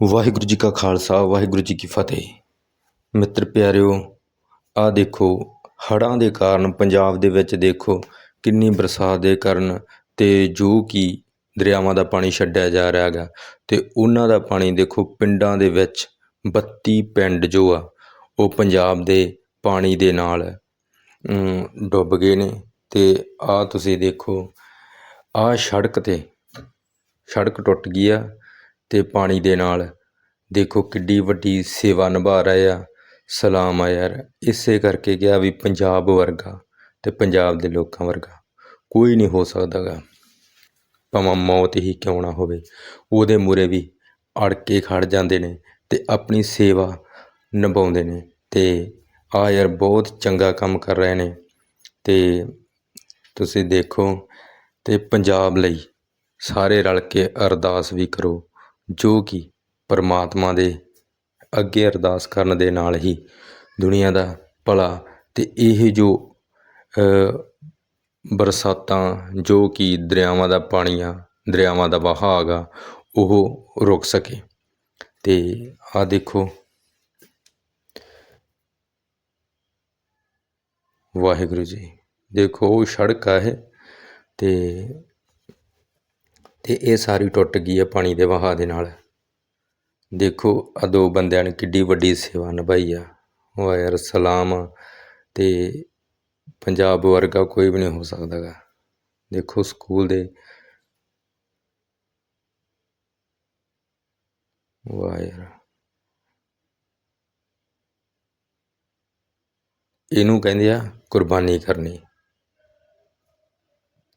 ਵਾਹਿਗੁਰੂ ਜੀ ਕਾ ਖਾਲਸਾ, ਵਾਹਿਗੁਰੂ ਜੀ ਕੀ ਫਤਿਹ। ਮਿੱਤਰ ਪਿਆਰਿਓ ਆ ਦੇਖੋ, ਹੜ੍ਹਾਂ ਦੇ ਕਾਰਨ ਪੰਜਾਬ ਦੇ ਵਿੱਚ ਦੇਖੋ, ਕਿੰਨੀ ਬਰਸਾਤ ਦੇ ਕਾਰਨ ਤੇ ਜੋ ਕਿ ਦਰਿਆਵਾਂ ਦਾ ਪਾਣੀ ਛੱਡਿਆ ਜਾ ਰਿਹਾ ਹੈਗਾ ਤੇ ਉਹਨਾਂ ਦਾ ਪਾਣੀ ਦੇਖੋ, ਪਿੰਡਾਂ ਦੇ ਵਿੱਚ 32 ਪਿੰਡ ਜੋ ਆ, ਉਹ ਪੰਜਾਬ ਦੇ ਪਾਣੀ ਦੇ ਨਾਲ ਡੁੱਬ ਗਏ ਨੇ ਤੇ ਆ ਤੁਸੀਂ ਦੇਖੋ ਆ ਸੜਕ ਤੇ, ਸੜਕ ਟੁੱਟ ਗਈ ਆ। ਅਤੇ ਪਾਣੀ ਦੇ ਨਾਲ। ਦੇਖੋ ਕਿੱਡੀ ਵੱਡੀ ਸੇਵਾ ਨਿਭਾ ਰਹੇ ਆ। ਸਲਾਮ ਆ ਯਾਰ। ਇਸੇ ਕਰਕੇ ਕਿਹਾ ਵੀ ਪੰਜਾਬ ਵਰਗਾ ਅਤੇ ਪੰਜਾਬ ਦੇ ਲੋਕਾਂ ਵਰਗਾ। ਕੋਈ ਨਹੀਂ ਹੋ ਸਕਦਾ ਗਾ ਭਾਵੇਂ ਮੌਤ ਹੀ ਕਿਉਂ ਨਾ ਹੋਵੇ। ਉਹਦੇ ਮੂਹਰੇ ਵੀ ਅੜ ਕੇ ਖੜ ਜਾਂਦੇ ਨੇ ਅਤੇ ਆਪਣੀ ਸੇਵਾ ਨਿਭਾਉਂਦੇ ਨੇ। ਅਤੇ ਆ ਯਾਰ ਬਹੁਤ ਚੰਗਾ ਕੰਮ ਕਰ ਰਹੇ ਨੇ। ਅਤੇ ਤੁਸੀਂ ਦੇਖੋ ਅਤੇ ਪੰਜਾਬ ਲਈ ਸਾਰੇ ਰਲ ਕੇ ਅਰਦਾਸ ਵੀ ਕਰੋ। ਜੋ ਕਿ ਪਰਮਾਤਮਾ ਦੇ ਅੱਗੇ ਅਰਦਾਸ ਕਰਨ ਦੇ ਨਾਲ ਹੀ ਦੁਨੀਆ ਦਾ ਭਲਾ ਅਤੇ ਇਹ ਜੋ ਬਰਸਾਤਾਂ, ਜੋ ਕਿ ਦਰਿਆਵਾਂ ਦਾ ਪਾਣੀ ਆ, ਦਰਿਆਵਾਂ ਦਾ ਵਹਾਅ ਗਾ ਉਹ ਰੁਕ ਸਕੇ। ਤੇ ਆ ਦੇਖੋ। ਵਾਹਿਗੁਰੂ ਜੀ, ਦੇਖੋ ਉਹ ਸੜਕ ਆ ਇਹ ਤੇ ਅਤੇ ਇਹ ਸਾਰੀ ਟੁੱਟ ਗਈ ਹੈ ਪਾਣੀ ਦੇ ਵਹਾਅ ਦੇ ਨਾਲ। ਦੇਖੋ ਆ ਦੋ ਬੰਦਿਆਂ ਨੇ ਕਿੱਡੀ ਵੱਡੀ ਸੇਵਾ ਨਿਭਾਈ ਆ। ਵਾਹ ਯਾਰ ਸਲਾਮ ਆ। ਤੇ ਪੰਜਾਬ ਵਰਗਾ ਕੋਈ ਵੀ ਨਹੀਂ ਹੋ ਸਕਦਾ ਗਾ ਦੇਖੋ, ਸਕੂਲ ਦੇ ਵਾਹ ਯਾਰ। ਇਹਨੂੰ ਕਹਿੰਦੇ ਆ ਕੁਰਬਾਨੀ ਕਰਨੀ।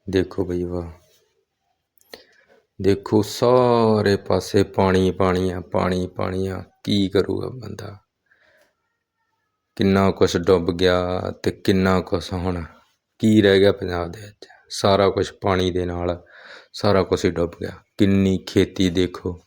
ਦੇਖੋ ਬਈ ਵਾਹ। ਦੇਖੋ ਸਾਰੇ ਪਾਸੇ ਪਾਣੀ ਪਾਣੀ ਆ ਪਾਣੀ ਪਾਣੀ ਆ ਕੀ ਕਰੂਗਾ ਬੰਦਾ? ਕਿੰਨਾ ਕੁਛ ਡੁੱਬ ਗਿਆ ਤੇ ਕਿੰਨਾ ਕੁਛ ਹੁਣ? ਕੀ ਰਹਿ ਗਿਆ ਪੰਜਾਬ ਦੇ ਵਿੱਚ? ਸਾਰਾ ਕੁਝ ਪਾਣੀ ਦੇ ਨਾਲ ਸਾਰਾ ਕੁਝ ਹੀ ਡੁੱਬ ਗਿਆ। ਕਿੰਨੀ ਖੇਤੀ ਦੇਖੋ।